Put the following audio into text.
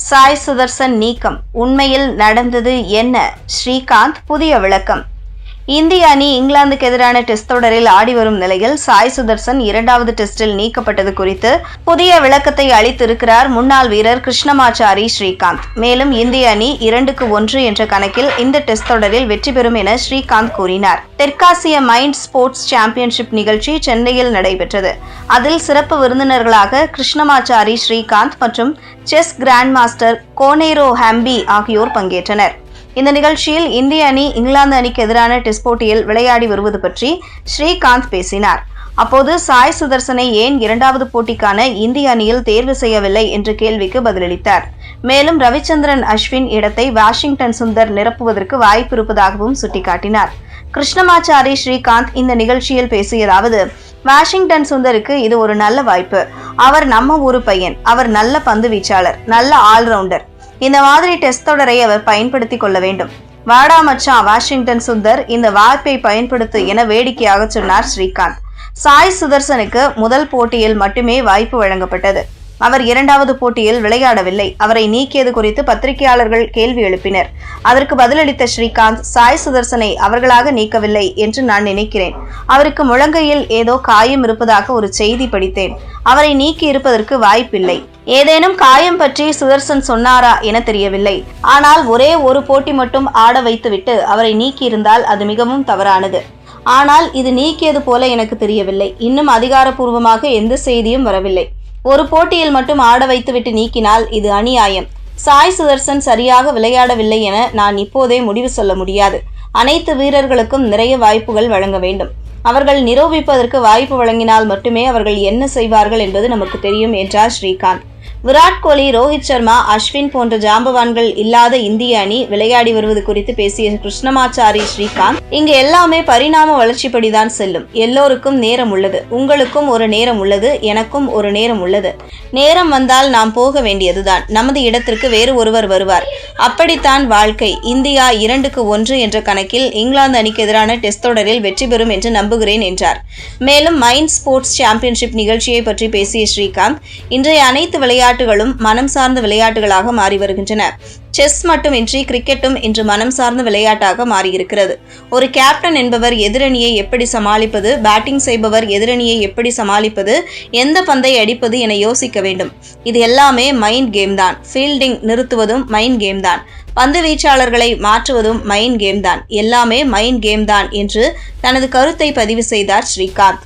சாய் சுதர்சன் நீக்கம். உண்மையில் நடந்தது என்ன? ஸ்ரீகாந்த் புதிய விளக்கம். இந்திய அணி இங்கிலாந்துக்கு எதிரான டெஸ்ட் தொடரில் ஆடி வரும் நிலையில் சாய் சுதர்சன் இரண்டாவது டெஸ்டில் நீக்கப்பட்டது குறித்து புதிய விளக்கத்தை அளித்திருக்கிறார் முன்னாள் வீரர் கிருஷ்ணமாச்சாரி ஸ்ரீகாந்த். மேலும் இந்திய அணி இரண்டுக்கு ஒன்று என்ற கணக்கில் இந்த டெஸ்ட் தொடரில் வெற்றி பெறும் என ஸ்ரீகாந்த் கூறினார். தெற்காசிய மைண்ட் ஸ்போர்ட்ஸ் சாம்பியன்ஷிப் நிகழ்ச்சி சென்னையில் நடைபெற்றது. அதில் சிறப்பு விருந்தினர்களாக கிருஷ்ணமாச்சாரி ஸ்ரீகாந்த் மற்றும் chess grand master Koneru Humpy ஆகியோர் பங்கேற்றனர். இந்த நிகழ்ச்சியில் இந்திய அணி இங்கிலாந்து அணிக்கு எதிரான டெஸ்ட் போட்டியில் விளையாடி வருவது பற்றி ஸ்ரீகாந்த் பேசினார். அப்போது சாய் சுதர்சனை ஏன் இரண்டாவது போட்டிக்கான இந்திய அணியில் தேர்வு செய்யவில்லை என்ற கேள்விக்கு பதிலளித்தார். மேலும் ரவிச்சந்திரன் அஸ்வின் இடத்தை வாஷிங்டன் சுந்தர் நிரப்புவதற்கு வாய்ப்பு இருப்பதாகவும் சுட்டிக்காட்டினார். கிருஷ்ணமாச்சாரி ஸ்ரீகாந்த் இந்த நிகழ்ச்சியில் பேசியதாவது வாஷிங்டன் சுந்தருக்கு இது ஒரு நல்ல வாய்ப்பு. அவர் நம்ம ஊரு பையன். அவர் நல்ல பந்து வீச்சாளர் நல்ல ஆல்ரவுண்டர். இந்த மாதிரி டெஸ்ட் தொடரை அவர் பயன்படுத்தி கொள்ள வேண்டும். வாடா மச்சான் வாஷிங்டன் சுந்தர் இந்த வாய்ப்பை பயன்படுத்து என வேடிக்கையாக சொன்னார் ஸ்ரீகாந்த். சாய் சுதர்சனுக்கு முதல் போட்டியில் மட்டுமே வாய்ப்பு வழங்கப்பட்டது. அவர் இரண்டாவது போட்டியில் விளையாடவில்லை. அவரை நீக்கியது குறித்து பத்திரிகையாளர்கள் கேள்வி எழுப்பினர். அதற்கு பதிலளித்த ஸ்ரீகாந்த் சாய் சுதர்சனை அவர்களாக நீக்கவில்லை என்று நான் நினைக்கிறேன். அவருக்கு முழங்கையில் ஏதோ காயம் இருப்பதாக ஒரு செய்தி படித்தேன். அவரை நீக்கி இருப்பதற்கு வாய்ப்பில்லை. ஏதேனும் காயம் பற்றி சுதர்சன் சொன்னாரா என தெரியவில்லை. ஆனால் ஒரே ஒரு போட்டி மட்டும் ஆட வைத்துவிட்டு அவரை நீக்கியிருந்தால் அது மிகவும் தவறானது. ஆனால் இது நீக்கியது போல எனக்கு தெரியவில்லை. இன்னும் அதிகாரப்பூர்வமாக எந்த செய்தியும் வரவில்லை. ஒரு போட்டியில் மட்டும் ஆட வைத்துவிட்டு நீக்கினால் இது அநியாயம். சாய் சுதர்சன் சரியாக விளையாடவில்லை என நான் இப்போதே முடிவு சொல்ல முடியாது. அனைத்து வீரர்களுக்கும் நிறைய வாய்ப்புகள் வழங்க வேண்டும். அவர்கள் நிரூபிப்பதற்கு வாய்ப்பு வழங்கினால் மட்டுமே அவர்கள் என்ன செய்வார்கள் என்பது நமக்கு தெரியும் என்றார் ஸ்ரீகாந்த். விராட் கோலி ரோஹித் சர்மா அஸ்வின் போன்ற ஜாம்பவான்கள் இல்லாத இந்திய அணி விளையாடி வருவது குறித்து பேசிய கிருஷ்ணமாச்சாரி ஸ்ரீகாந்த் இங்கு எல்லாமே பரிணாம வளர்ச்சிப்படிதான் செல்லும். எல்லோருக்கும் நேரம் உள்ளது. உங்களுக்கும் ஒரு நேரம் உள்ளது. எனக்கும் ஒரு நேரம் உள்ளது. நேரம் வந்தால் நாம் போக வேண்டியதுதான். நமது இடத்திற்கு வேறு ஒருவர் வருவார். அப்படித்தான் வாழ்க்கை. இந்தியா இரண்டுக்கு ஒன்று என்ற கணக்கில் இங்கிலாந்து அணிக்கு எதிரான டெஸ்ட் தொடரில் வெற்றி பெறும் என்று நம்புகிறேன் என்றார். மேலும் மைண்ட் ஸ்போர்ட்ஸ் சாம்பியன்ஷிப் நிகழ்ச்சியை பற்றி பேசிய ஸ்ரீகாந்த் இன்றைய அனைத்து விளையாட்டு விளையாட்டுகளும் மனம் சார்ந்த விளையாட்டுகளாக மாறி வருகின்றன. செஸ் மட்டுமின்றி கிரிக்கெட்டும் இன்று மனம் சார்ந்த விளையாட்டாக மாறியிருக்கிறது. ஒரு கேப்டன் என்பவர் எதிரணியை எப்படி சமாளிப்பது பேட்டிங் செய்பவர் எதிரணியை எப்படி சமாளிப்பது எந்த பந்தை அடிப்பது என யோசிக்க வேண்டும். இது எல்லாமே மைண்ட் கேம் தான். ஃபீல்டிங் நிறுத்துவதும் மைண்ட் கேம் தான். பந்து வீச்சாளர்களை மாற்றுவதும் மைண்ட் கேம் தான். எல்லாமே மைண்ட் கேம் தான் என்று தனது கருத்தை பதிவு செய்தார் ஸ்ரீகாந்த்.